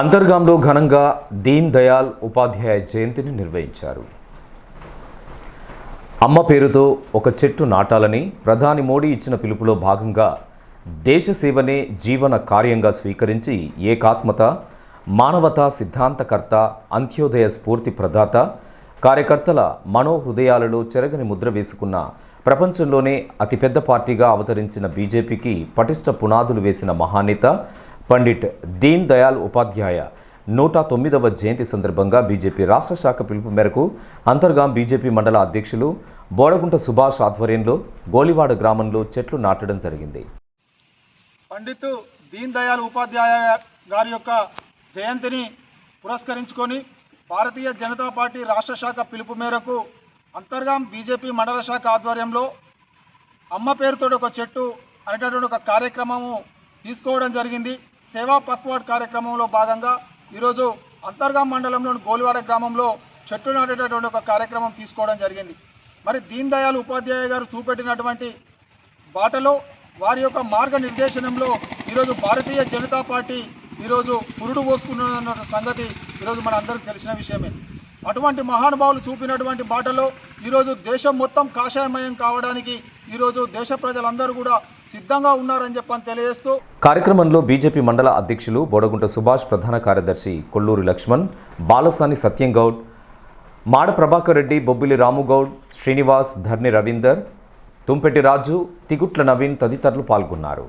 అంతర్గాంలో ఘనంగా దీన్ దయాల్ ఉపాధ్యాయ జయంతిని నిర్వహించారు. అమ్మ పేరుతో ఒక చెట్టు నాటాలని ప్రధాని మోడీ ఇచ్చిన పిలుపులో భాగంగా దేశ సేవనే జీవన కార్యంగా స్వీకరించి ఏకాత్మత మానవతా సిద్ధాంతకర్త అంత్యోదయ స్ఫూర్తి ప్రదాత కార్యకర్తల మనోహృదయాలలో చెరగని ముద్ర వేసుకున్న ప్రపంచంలోనే అతిపెద్ద పార్టీగా అవతరించిన బీజేపీకి పటిష్ట పునాదులు వేసిన మహానేత పండిట్ దీన్ దయాల్ ఉపాధ్యాయ నూట తొమ్మిదవ జయంతి సందర్భంగా బీజేపీ రాష్ట్ర శాఖ పిలుపు మేరకు అంతర్గాం బీజేపీ మండల అధ్యక్షులు బోడగుంట సుభాష్ ఆధ్వర్యంలో గోలివాడ గ్రామంలో చెట్లు నాటడం జరిగింది. పండిత్ దీన్ దయాళ్ ఉపాధ్యాయ గారి యొక్క జయంతిని పురస్కరించుకొని భారతీయ జనతా పార్టీ రాష్ట్ర శాఖ పిలుపు మేరకు అంతర్గాం బీజేపీ మండల శాఖ ఆధ్వర్యంలో అమ్మ పేరుతో ఒక చెట్టు అనేటటువంటి ఒక కార్యక్రమము తీసుకోవడం జరిగింది. సేవా పక్వాడ్ కార్యక్రమంలో భాగంగా ఈరోజు అంతర్గాం మండలంలోని గోలివాడ గ్రామంలో చెట్టు నాటేటటువంటి ఒక కార్యక్రమం తీసుకోవడం జరిగింది. మరి దీన్ దయాళ్ ఉపాధ్యాయ గారు చూపెట్టినటువంటి బాటలో వారి యొక్క మార్గనిర్దేశనంలో ఈరోజు భారతీయ జనతా పార్టీ ఈరోజు పురుడు పోసుకున్న సంగతి ఈరోజు మన అందరికీ తెలిసిన విషయమే. అటువంటి మహానుభావులు చూపినటువంటి బాటలో ఈరోజు దేశం మొత్తం కాషాయమయం కావడానికి ఈరోజు దేశ ప్రజలందరూ కూడా సిద్ధంగా ఉన్నారని చెప్పని తెలియజేస్తూ కార్యక్రమంలో బీజేపీ మండల అధ్యక్షులు బోడగుంట సుభాష్ ప్రధాన కార్యదర్శి కొల్లూరి లక్ష్మణ్ బాలసాని సత్యంగౌడ్ మాడ ప్రభాకర్ రెడ్డి బొబ్బిలి రాముగౌడ్ శ్రీనివాస్ ధర్ని రవీందర్ తుంపెట్టి రాజు తిగుట్ల నవీన్ తదితరులు పాల్గొన్నారు.